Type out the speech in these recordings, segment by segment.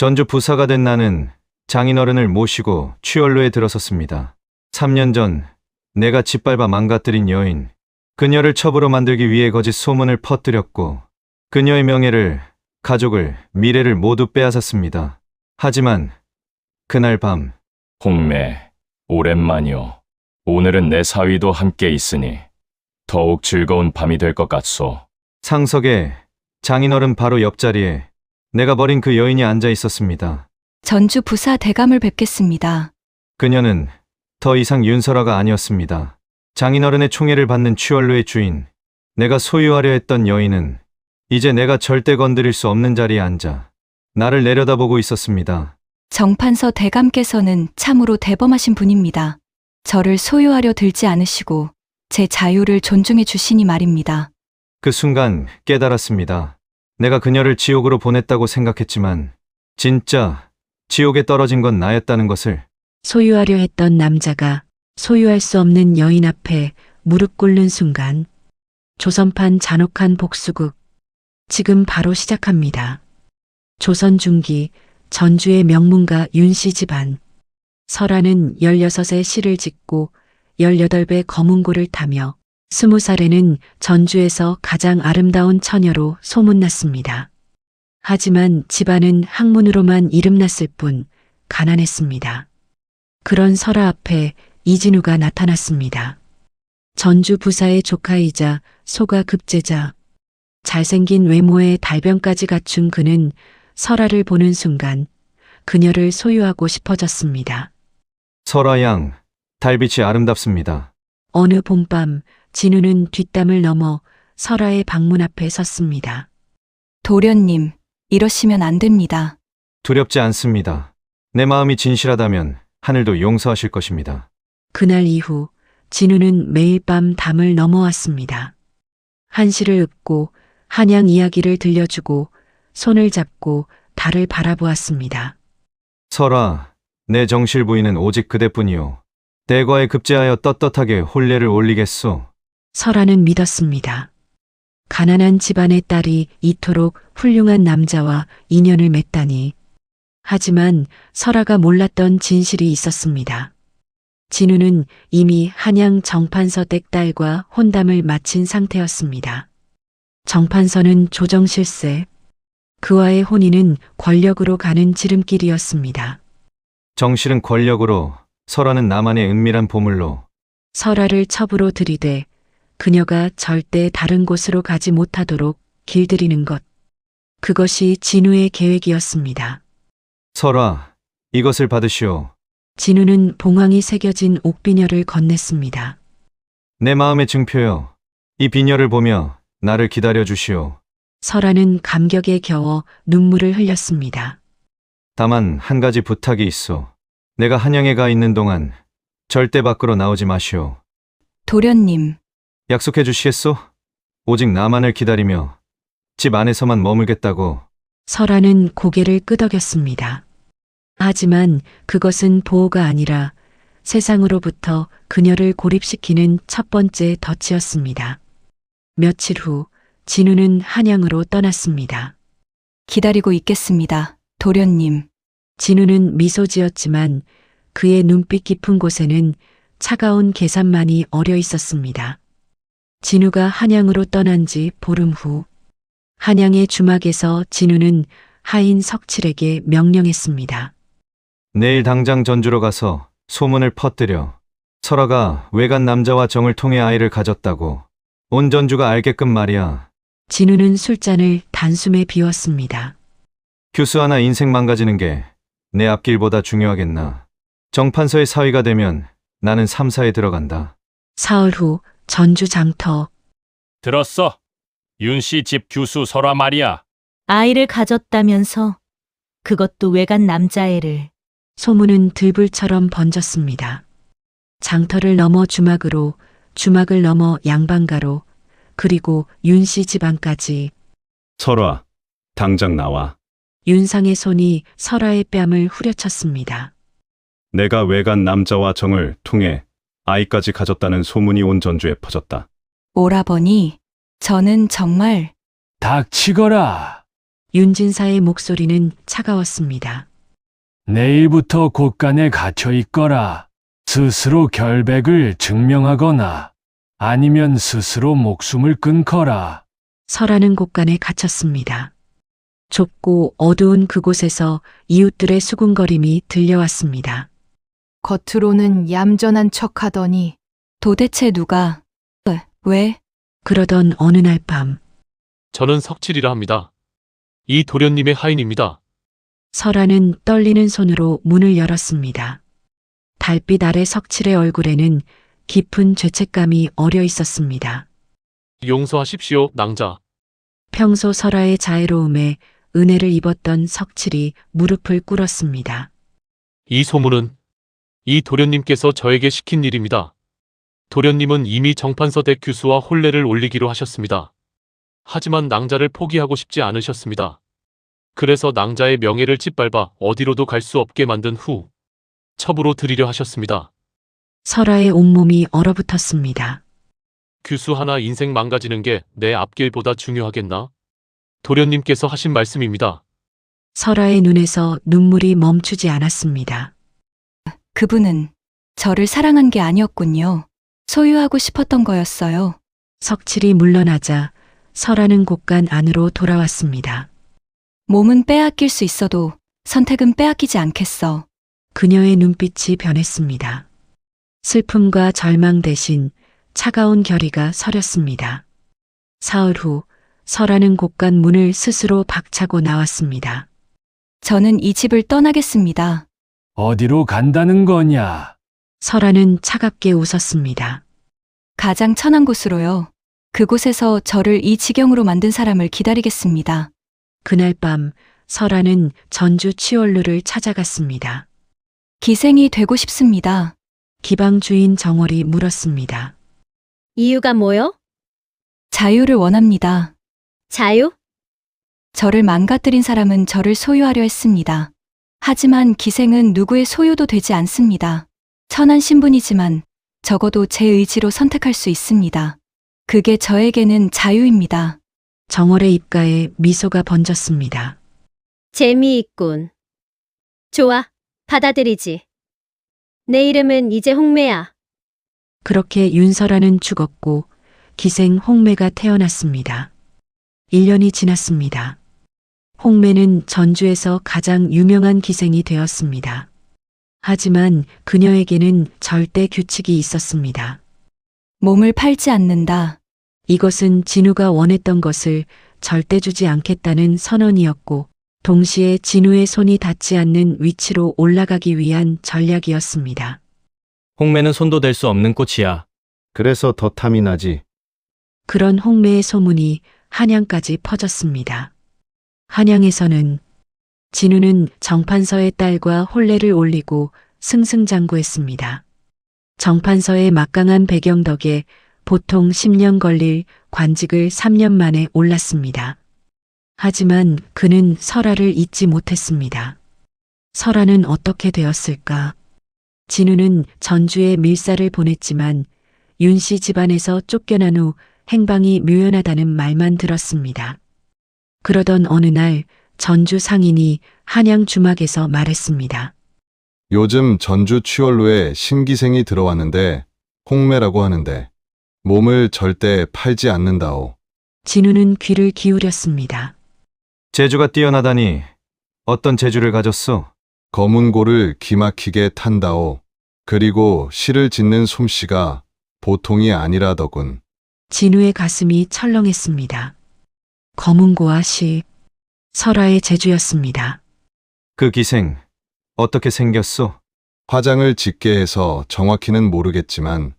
전주 부사가 된 나는 장인어른을 모시고 취월로에 들어섰습니다. 3년 전 내가 짓밟아 망가뜨린 여인, 그녀를 첩으로 만들기 위해 거짓 소문을 퍼뜨렸고 그녀의 명예를, 가족을, 미래를 모두 빼앗았습니다. 하지만 그날 밤 홍매, 오랜만이오. 오늘은 내 사위도 함께 있으니 더욱 즐거운 밤이 될 것 같소. 상석에 장인어른 바로 옆자리에 내가 버린 그 여인이 앉아 있었습니다. 전주 부사 대감을 뵙겠습니다. 그녀는 더 이상 윤설아가 아니었습니다. 장인어른의 총애를 받는 취월로의 주인, 내가 소유하려 했던 여인은 이제 내가 절대 건드릴 수 없는 자리에 앉아 나를 내려다보고 있었습니다. 정판서 대감께서는 참으로 대범하신 분입니다. 저를 소유하려 들지 않으시고 제 자유를 존중해 주시니 말입니다. 그 순간 깨달았습니다. 내가 그녀를 지옥으로 보냈다고 생각했지만 진짜 지옥에 떨어진 건 나였다는 것을 소유하려 했던 남자가 소유할 수 없는 여인 앞에 무릎 꿇는 순간 조선판 잔혹한 복수극 지금 바로 시작합니다. 조선 중기 전주의 명문가 윤씨 집안 설아는 16에 시를 짓고 18배 검은고를 타며 20살에는 전주에서 가장 아름다운 처녀로 소문났습니다. 하지만 집안은 학문으로만 이름났을 뿐 가난했습니다. 그런 설아 앞에 이진우가 나타났습니다. 전주 부사의 조카이자 소가 급제자, 잘생긴 외모에 달변까지 갖춘 그는 설아를 보는 순간 그녀를 소유하고 싶어졌습니다. 설아 양, 달빛이 아름답습니다. 어느 봄밤 진우는 뒷담을 넘어 설아의 방문 앞에 섰습니다. 도련님, 이러시면 안 됩니다. 두렵지 않습니다. 내 마음이 진실하다면 하늘도 용서하실 것입니다. 그날 이후 진우는 매일 밤 담을 넘어왔습니다. 한시를 읊고 한양 이야기를 들려주고 손을 잡고 달을 바라보았습니다. 설아, 내 정실 부인은 오직 그대뿐이요. 대과에 급제하여 떳떳하게 혼례를 올리겠소. 설아는 믿었습니다. 가난한 집안의 딸이 이토록 훌륭한 남자와 인연을 맺다니. 하지만 설아가 몰랐던 진실이 있었습니다. 진우는 이미 한양 정판서 댁딸과 혼담을 마친 상태였습니다. 정판서는 조정실세. 그와의 혼인은 권력으로 가는 지름길이었습니다. 정실은 권력으로, 설아는 나만의 은밀한 보물로 설아를 첩으로 들이대 그녀가 절대 다른 곳으로 가지 못하도록 길들이는 것. 그것이 진우의 계획이었습니다. 설아, 이것을 받으시오. 진우는 봉황이 새겨진 옥비녀를 건넸습니다. 내 마음의 증표여. 이 비녀를 보며 나를 기다려 주시오. 설아는 감격에 겨워 눈물을 흘렸습니다. 다만 한 가지 부탁이 있어. 내가 한양에 가 있는 동안 절대 밖으로 나오지 마시오. 도련님, 약속해 주시겠소? 오직 나만을 기다리며 집 안에서만 머물겠다고. 설아는 고개를 끄덕였습니다. 하지만 그것은 보호가 아니라 세상으로부터 그녀를 고립시키는 첫 번째 덫이었습니다. 며칠 후 진우는 한양으로 떠났습니다. 기다리고 있겠습니다. 도련님, 진우는 미소 지었지만 그의 눈빛 깊은 곳에는 차가운 계산만이 어려 있었습니다. 진우가 한양으로 떠난 지 보름 후 한양의 주막에서 진우는 하인 석칠에게 명령했습니다. 내일 당장 전주로 가서 소문을 퍼뜨려. 설아가 외간 남자와 정을 통해 아이를 가졌다고. 온 전주가 알게끔 말이야. 진우는 술잔을 단숨에 비웠습니다. 교수 하나 인생 망가지는 게 내 앞길보다 중요하겠나. 정판서의 사위가 되면 나는 삼사에 들어간다. 사흘 후 전주 장터 들었어? 윤 씨 집 규수 설아 말이야. 아이를 가졌다면서 그것도 외간 남자애를 소문은 들불처럼 번졌습니다. 장터를 넘어 주막으로, 주막을 넘어 양반가로, 그리고 윤 씨 집안까지 설아, 당장 나와. 윤상의 손이 설아의 뺨을 후려쳤습니다. 내가 외간 남자와 정을 통해 아이까지 가졌다는 소문이 온 전주에 퍼졌다. 오라버니, 저는 정말 닥치거라. 윤진사의 목소리는 차가웠습니다. 내일부터 곳간에 갇혀 있거라. 스스로 결백을 증명하거나 아니면 스스로 목숨을 끊거라. 설하는 곳간에 갇혔습니다. 좁고 어두운 그곳에서 이웃들의 수군거림이 들려왔습니다. 겉으로는 얌전한 척 하더니 도대체 누가, 왜, 왜, 그러던 어느 날 밤, 저는 석칠이라 합니다. 이 도련님의 하인입니다. 설하는 떨리는 손으로 문을 열었습니다. 달빛 아래 석칠의 얼굴에는 깊은 죄책감이 어려 있었습니다. 용서하십시오, 낭자. 평소 설하의 자애로움에 은혜를 입었던 석칠이 무릎을 꿇었습니다. 이 소문은 이 도련님께서 저에게 시킨 일입니다. 도련님은 이미 정판서 대 규수와 혼례를 올리기로 하셨습니다. 하지만 낭자를 포기하고 싶지 않으셨습니다. 그래서 낭자의 명예를 짓밟아 어디로도 갈 수 없게 만든 후 첩으로 드리려 하셨습니다. 설하의 온몸이 얼어붙었습니다. 규수 하나 인생 망가지는 게 내 앞길보다 중요하겠나? 도련님께서 하신 말씀입니다. 설하의 눈에서 눈물이 멈추지 않았습니다. 그분은 저를 사랑한 게 아니었군요. 소유하고 싶었던 거였어요. 석칠이 물러나자 설하는 곳간 안으로 돌아왔습니다. 몸은 빼앗길 수 있어도 선택은 빼앗기지 않겠어. 그녀의 눈빛이 변했습니다. 슬픔과 절망 대신 차가운 결의가 서렸습니다. 사흘 후 설하는 곳간 문을 스스로 박차고 나왔습니다. 저는 이 집을 떠나겠습니다. 어디로 간다는 거냐? 설하는 차갑게 웃었습니다. 가장 천한 곳으로요. 그곳에서 저를 이 지경으로 만든 사람을 기다리겠습니다. 그날 밤 설하는 전주 치월루를 찾아갔습니다. 기생이 되고 싶습니다. 기방 주인 정월이 물었습니다. 이유가 뭐요? 자유를 원합니다. 자유? 저를 망가뜨린 사람은 저를 소유하려 했습니다. 하지만 기생은 누구의 소유도 되지 않습니다. 천한 신분이지만 적어도 제 의지로 선택할 수 있습니다. 그게 저에게는 자유입니다. 정월의 입가에 미소가 번졌습니다. 재미있군. 좋아, 받아들이지. 내 이름은 이제 홍매야. 그렇게 윤설아는 죽었고 기생 홍매가 태어났습니다. 1년이 지났습니다. 홍매는 전주에서 가장 유명한 기생이 되었습니다. 하지만 그녀에게는 절대 규칙이 있었습니다. 몸을 팔지 않는다. 이것은 진우가 원했던 것을 절대 주지 않겠다는 선언이었고, 동시에 진우의 손이 닿지 않는 위치로 올라가기 위한 전략이었습니다. 홍매는 손도 댈 수 없는 꽃이야. 그래서 더 탐이 나지. 그런 홍매의 소문이 한양까지 퍼졌습니다. 한양에서는 진우는 정판서의 딸과 혼례를 올리고 승승장구했습니다. 정판서의 막강한 배경 덕에 보통 10년 걸릴 관직을 3년 만에 올랐습니다. 하지만 그는 설아를 잊지 못했습니다. 설아는 어떻게 되었을까? 진우는 전주에 밀사를 보냈지만 윤 씨 집안에서 쫓겨난 후 행방이 묘연하다는 말만 들었습니다. 그러던 어느 날 전주 상인이 한양 주막에서 말했습니다. 요즘 전주 취월로에 신기생이 들어왔는데 홍매라고 하는데 몸을 절대 팔지 않는다오. 진우는 귀를 기울였습니다. 재주가 뛰어나다니 어떤 재주를 가졌소? 검은 고를 기막히게 탄다오. 그리고 시를 짓는 솜씨가 보통이 아니라더군. 진우의 가슴이 철렁했습니다. 검은고와 시, 설아의 재주였습니다. 그 기생 어떻게 생겼소? 화장을 짙게 해서 정확히는 모르겠지만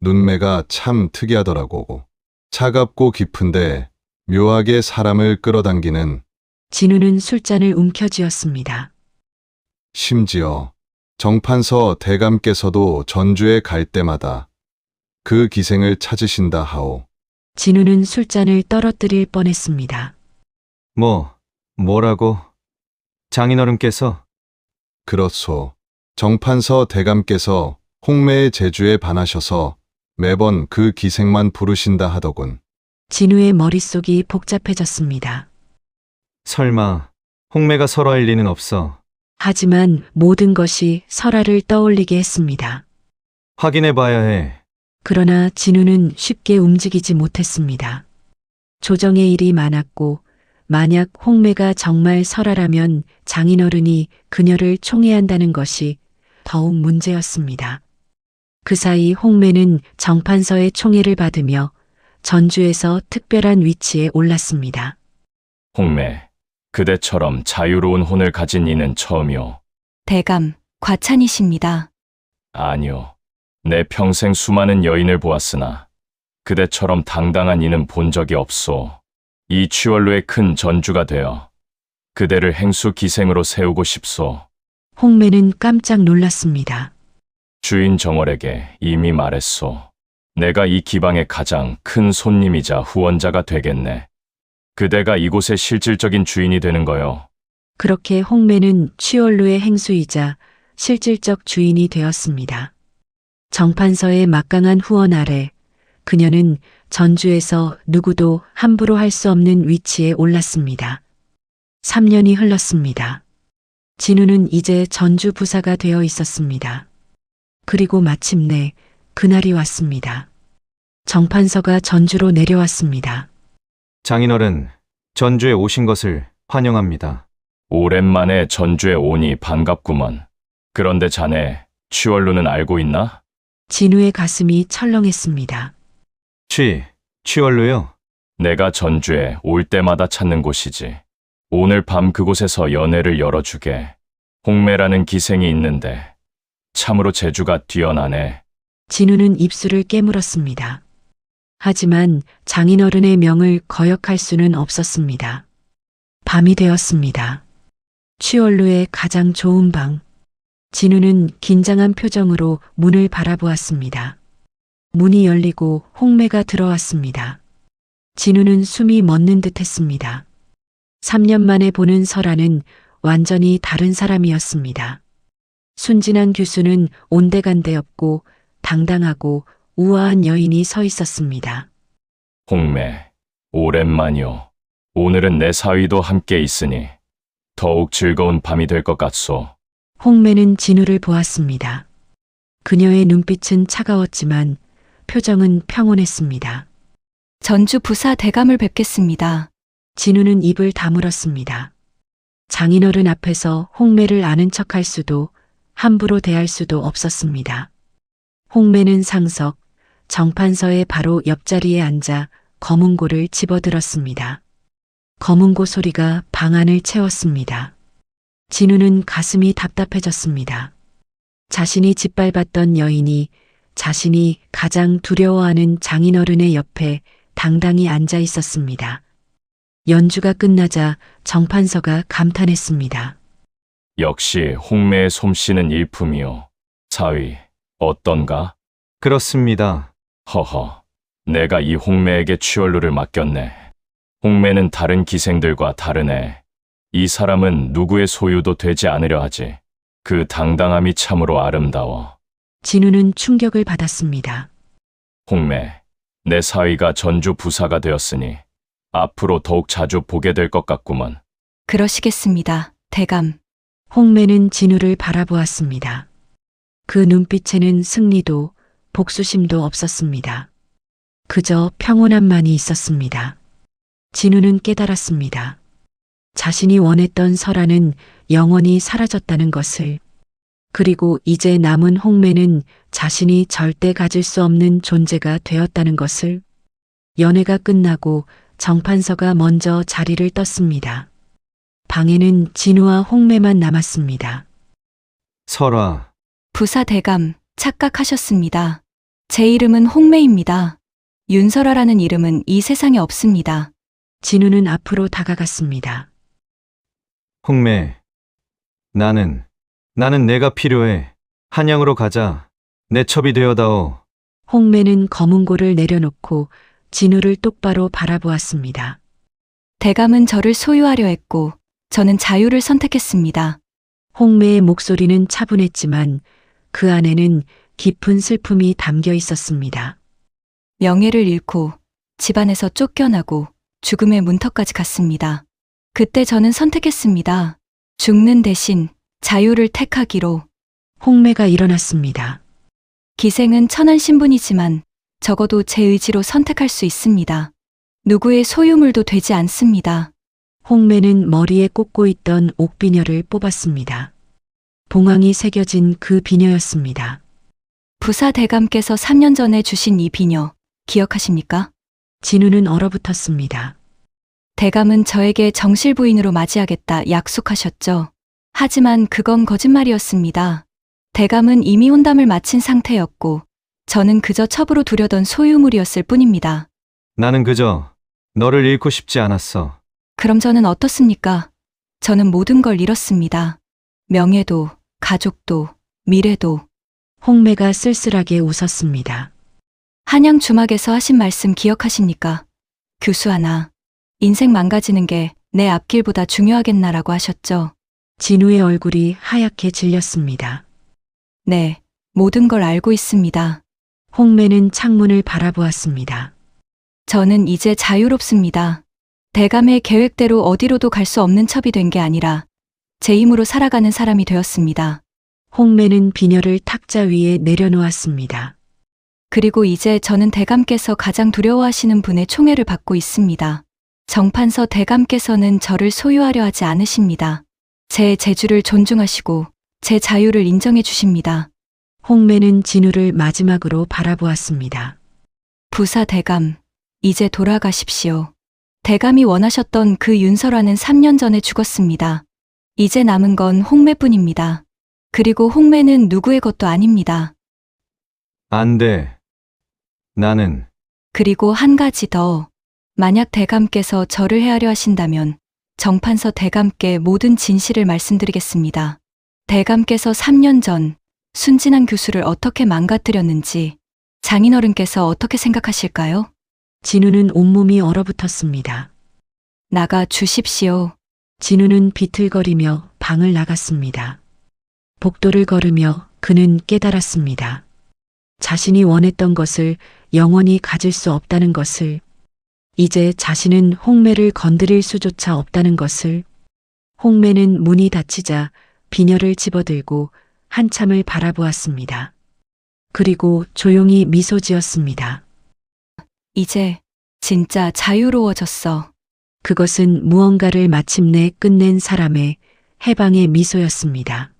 눈매가 참 특이하더라고. 차갑고 깊은데 묘하게 사람을 끌어당기는 진우는 술잔을 움켜쥐었습니다. 심지어 정판서 대감께서도 전주에 갈 때마다 그 기생을 찾으신다 하오. 진우는 술잔을 떨어뜨릴 뻔했습니다. 뭐, 뭐라고? 장인어른께서 그렇소. 정판서 대감께서 홍매의 재주에 반하셔서 매번 그 기생만 부르신다 하더군. 진우의 머릿속이 복잡해졌습니다. 설마 홍매가 설화일 리는 없어. 하지만 모든 것이 설아를 떠올리게 했습니다. 확인해 봐야 해. 그러나 진우는 쉽게 움직이지 못했습니다. 조정의 일이 많았고, 만약 홍매가 정말 설아라면 장인어른이 그녀를 총애한다는 것이 더욱 문제였습니다. 그 사이 홍매는 정판서의 총애를 받으며 전주에서 특별한 위치에 올랐습니다. 홍매, 그대처럼 자유로운 혼을 가진 이는 처음이오. 대감, 과찬이십니다. 아니요. 내 평생 수많은 여인을 보았으나 그대처럼 당당한 이는 본 적이 없소. 이 취월로의 큰 전주가 되어 그대를 행수 기생으로 세우고 싶소. 홍매는 깜짝 놀랐습니다. 주인 정월에게 이미 말했소. 내가 이 기방의 가장 큰 손님이자 후원자가 되겠네. 그대가 이곳의 실질적인 주인이 되는 거요. 그렇게 홍매는 취월로의 행수이자 실질적 주인이 되었습니다. 정판서의 막강한 후원 아래 그녀는 전주에서 누구도 함부로 할 수 없는 위치에 올랐습니다. 3년이 흘렀습니다. 진우는 이제 전주 부사가 되어 있었습니다. 그리고 마침내 그날이 왔습니다. 정판서가 전주로 내려왔습니다. 장인어른, 전주에 오신 것을 환영합니다. 오랜만에 전주에 오니 반갑구먼. 그런데 자네 취월루는 알고 있나? 진우의 가슴이 철렁했습니다. 취, 취월로요? 내가 전주에 올 때마다 찾는 곳이지. 오늘 밤 그곳에서 연회를 열어주게. 홍매라는 기생이 있는데 참으로 재주가 뛰어나네. 진우는 입술을 깨물었습니다. 하지만 장인어른의 명을 거역할 수는 없었습니다. 밤이 되었습니다. 취월루의 가장 좋은 방. 진우는 긴장한 표정으로 문을 바라보았습니다. 문이 열리고 홍매가 들어왔습니다. 진우는 숨이 멎는 듯 했습니다. 3년 만에 보는 설아는 완전히 다른 사람이었습니다. 순진한 교수는 온데간데 없고 당당하고 우아한 여인이 서 있었습니다. 홍매, 오랜만이오. 오늘은 내 사위도 함께 있으니 더욱 즐거운 밤이 될 것 같소. 홍매는 진우를 보았습니다. 그녀의 눈빛은 차가웠지만 표정은 평온했습니다. 전주 부사 대감을 뵙겠습니다. 진우는 입을 다물었습니다. 장인어른 앞에서 홍매를 아는 척할 수도 함부로 대할 수도 없었습니다. 홍매는 상석, 정판서의 바로 옆자리에 앉아 검은고를 집어들었습니다. 검은고 소리가 방 안을 채웠습니다. 진우는 가슴이 답답해졌습니다. 자신이 짓밟았던 여인이 자신이 가장 두려워하는 장인어른의 옆에 당당히 앉아 있었습니다. 연주가 끝나자 정판서가 감탄했습니다. 역시 홍매의 솜씨는 일품이오. 사위, 어떤가? 그렇습니다. 허허, 내가 이 홍매에게 취월루를 맡겼네. 홍매는 다른 기생들과 다르네. 이 사람은 누구의 소유도 되지 않으려 하지. 그 당당함이 참으로 아름다워. 진우는 충격을 받았습니다. 홍매, 내 사위가 전주 부사가 되었으니 앞으로 더욱 자주 보게 될 것 같구먼. 그러시겠습니다. 대감. 홍매는 진우를 바라보았습니다. 그 눈빛에는 승리도 복수심도 없었습니다. 그저 평온함만이 있었습니다. 진우는 깨달았습니다. 자신이 원했던 설아는 영원히 사라졌다는 것을 그리고 이제 남은 홍매는 자신이 절대 가질 수 없는 존재가 되었다는 것을 연애가 끝나고 정판서가 먼저 자리를 떴습니다. 방에는 진우와 홍매만 남았습니다. 설화, 부사 대감, 착각하셨습니다. 제 이름은 홍매입니다. 윤설아라는 이름은 이 세상에 없습니다. 진우는 앞으로 다가갔습니다. 홍매. 나는, 나는 내가 필요해. 한양으로 가자. 내 첩이 되어다오. 홍매는 검은고를 내려놓고 진우를 똑바로 바라보았습니다. 대감은 저를 소유하려 했고, 저는 자유를 선택했습니다. 홍매의 목소리는 차분했지만 그 안에는 깊은 슬픔이 담겨 있었습니다. 명예를 잃고, 집안에서 쫓겨나고, 죽음의 문턱까지 갔습니다. 그때 저는 선택했습니다. 죽는 대신 자유를 택하기로. 홍매가 일어났습니다. 기생은 천한 신분이지만 적어도 제 의지로 선택할 수 있습니다. 누구의 소유물도 되지 않습니다. 홍매는 머리에 꽂고 있던 옥비녀를 뽑았습니다. 봉황이 새겨진 그 비녀였습니다. 부사 대감께서 3년 전에 주신 이 비녀 기억하십니까? 진우는 얼어붙었습니다. 대감은 저에게 정실 부인으로 맞이하겠다 약속하셨죠. 하지만 그건 거짓말이었습니다. 대감은 이미 혼담을 마친 상태였고 저는 그저 첩으로 두려던 소유물이었을 뿐입니다. 나는 그저 너를 잃고 싶지 않았어. 그럼 저는 어떻습니까? 저는 모든 걸 잃었습니다. 명예도, 가족도, 미래도. 홍매가 쓸쓸하게 웃었습니다. 한양 주막에서 하신 말씀 기억하십니까? 교수 하나. 인생 망가지는 게 내 앞길보다 중요하겠나라고 하셨죠. 진우의 얼굴이 하얗게 질렸습니다. 네, 모든 걸 알고 있습니다. 홍매는 창문을 바라보았습니다. 저는 이제 자유롭습니다. 대감의 계획대로 어디로도 갈 수 없는 첩이 된 게 아니라 제 힘으로 살아가는 사람이 되었습니다. 홍매는 비녀를 탁자 위에 내려놓았습니다. 그리고 이제 저는 대감께서 가장 두려워하시는 분의 총애를 받고 있습니다. 정판서 대감께서는 저를 소유하려 하지 않으십니다. 제 재주를 존중하시고 제 자유를 인정해 주십니다. 홍매는 진우를 마지막으로 바라보았습니다. 부사 대감, 이제 돌아가십시오. 대감이 원하셨던 그 윤설화는 3년 전에 죽었습니다. 이제 남은 건 홍매뿐입니다. 그리고 홍매는 누구의 것도 아닙니다. 안 돼. 나는 그리고 한 가지 더. 만약 대감께서 저를 헤아려 하신다면 정판서 대감께 모든 진실을 말씀드리겠습니다. 대감께서 3년 전 순진한 교수를 어떻게 망가뜨렸는지 장인어른께서 어떻게 생각하실까요? 진우는 온몸이 얼어붙었습니다. 나가 주십시오. 진우는 비틀거리며 방을 나갔습니다. 복도를 걸으며 그는 깨달았습니다. 자신이 원했던 것을 영원히 가질 수 없다는 것을, 이제 자신은 홍매를 건드릴 수조차 없다는 것을, 홍매는 문이 닫히자 비녀를 집어들고 한참을 바라보았습니다. 그리고 조용히 미소 지었습니다. 이제 진짜 자유로워졌어. 그것은 무언가를 마침내 끝낸 사람의 해방의 미소였습니다.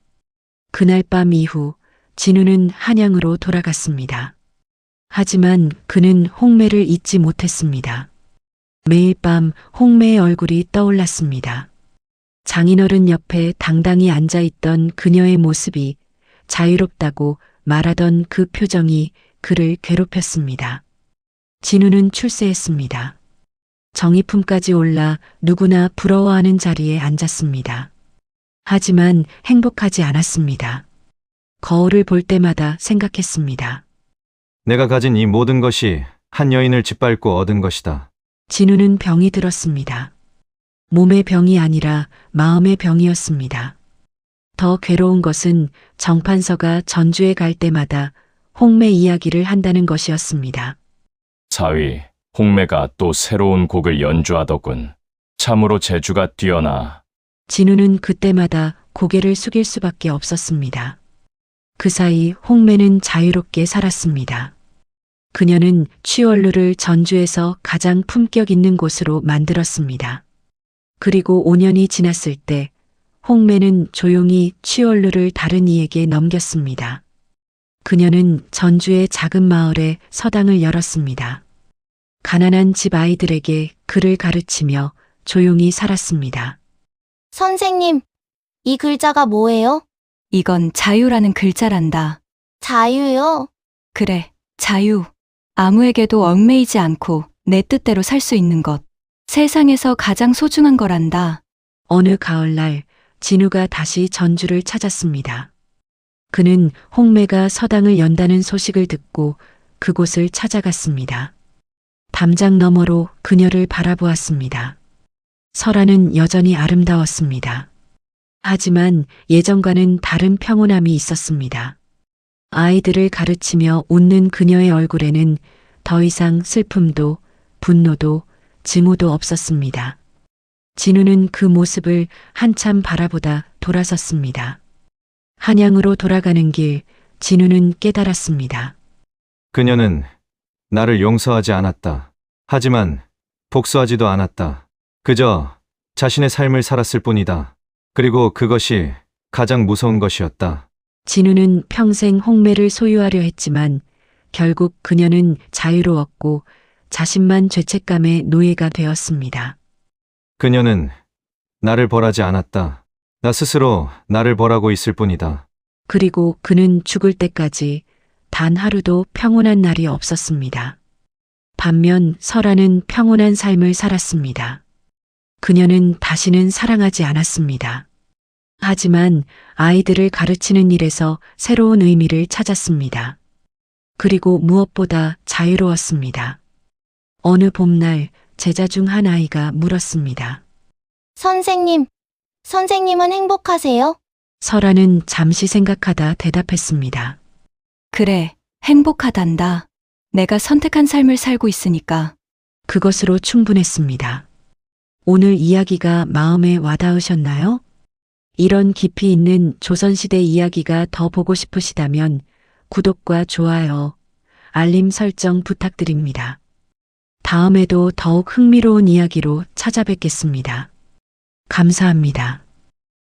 그날 밤 이후 진우는 한양으로 돌아갔습니다. 하지만 그는 홍매를 잊지 못했습니다. 매일 밤 홍매의 얼굴이 떠올랐습니다. 장인어른 옆에 당당히 앉아있던 그녀의 모습이 자유롭다고 말하던 그 표정이 그를 괴롭혔습니다. 진우는 출세했습니다. 정의품까지 올라 누구나 부러워하는 자리에 앉았습니다. 하지만 행복하지 않았습니다. 거울을 볼 때마다 생각했습니다. 내가 가진 이 모든 것이 한 여인을 짓밟고 얻은 것이다. 진우는 병이 들었습니다. 몸의 병이 아니라 마음의 병이었습니다. 더 괴로운 것은 정판서가 전주에 갈 때마다 홍매 이야기를 한다는 것이었습니다. 사위, 홍매가 또 새로운 곡을 연주하더군. 참으로 재주가 뛰어나. 진우는 그때마다 고개를 숙일 수밖에 없었습니다. 그 사이 홍매는 자유롭게 살았습니다. 그녀는 취월루를 전주에서 가장 품격 있는 곳으로 만들었습니다. 그리고 5년이 지났을 때 홍매는 조용히 취월루를 다른 이에게 넘겼습니다. 그녀는 전주의 작은 마을에 서당을 열었습니다. 가난한 집 아이들에게 글을 가르치며 조용히 살았습니다. 선생님, 이 글자가 뭐예요? 이건 자유라는 글자란다. 자유요? 그래, 자유. 아무에게도 얽매이지 않고 내 뜻대로 살 수 있는 것. 세상에서 가장 소중한 거란다. 어느 가을날 진우가 다시 전주를 찾았습니다. 그는 홍매가 서당을 연다는 소식을 듣고 그곳을 찾아갔습니다. 담장 너머로 그녀를 바라보았습니다. 설아는 여전히 아름다웠습니다. 하지만 예전과는 다른 평온함이 있었습니다. 아이들을 가르치며 웃는 그녀의 얼굴에는 더 이상 슬픔도 분노도 증오도 없었습니다. 진우는 그 모습을 한참 바라보다 돌아섰습니다. 한양으로 돌아가는 길, 진우는 깨달았습니다. 그녀는 나를 용서하지 않았다. 하지만 복수하지도 않았다. 그저 자신의 삶을 살았을 뿐이다. 그리고 그것이 가장 무서운 것이었다. 진우는 평생 홍매를 소유하려 했지만 결국 그녀는 자유로웠고 자신만 죄책감의 노예가 되었습니다. 그녀는 나를 벌하지 않았다. 나 스스로 나를 벌하고 있을 뿐이다. 그리고 그는 죽을 때까지 단 하루도 평온한 날이 없었습니다. 반면 설아는 평온한 삶을 살았습니다. 그녀는 다시는 사랑하지 않았습니다. 하지만 아이들을 가르치는 일에서 새로운 의미를 찾았습니다. 그리고 무엇보다 자유로웠습니다. 어느 봄날 제자 중 한 아이가 물었습니다. 선생님, 선생님은 행복하세요? 설아는 잠시 생각하다 대답했습니다. 그래, 행복하단다. 내가 선택한 삶을 살고 있으니까. 그것으로 충분했습니다. 오늘 이야기가 마음에 와닿으셨나요? 이런 깊이 있는 조선시대 이야기가 더 보고 싶으시다면 구독과 좋아요, 알림 설정 부탁드립니다. 다음에도 더욱 흥미로운 이야기로 찾아뵙겠습니다. 감사합니다.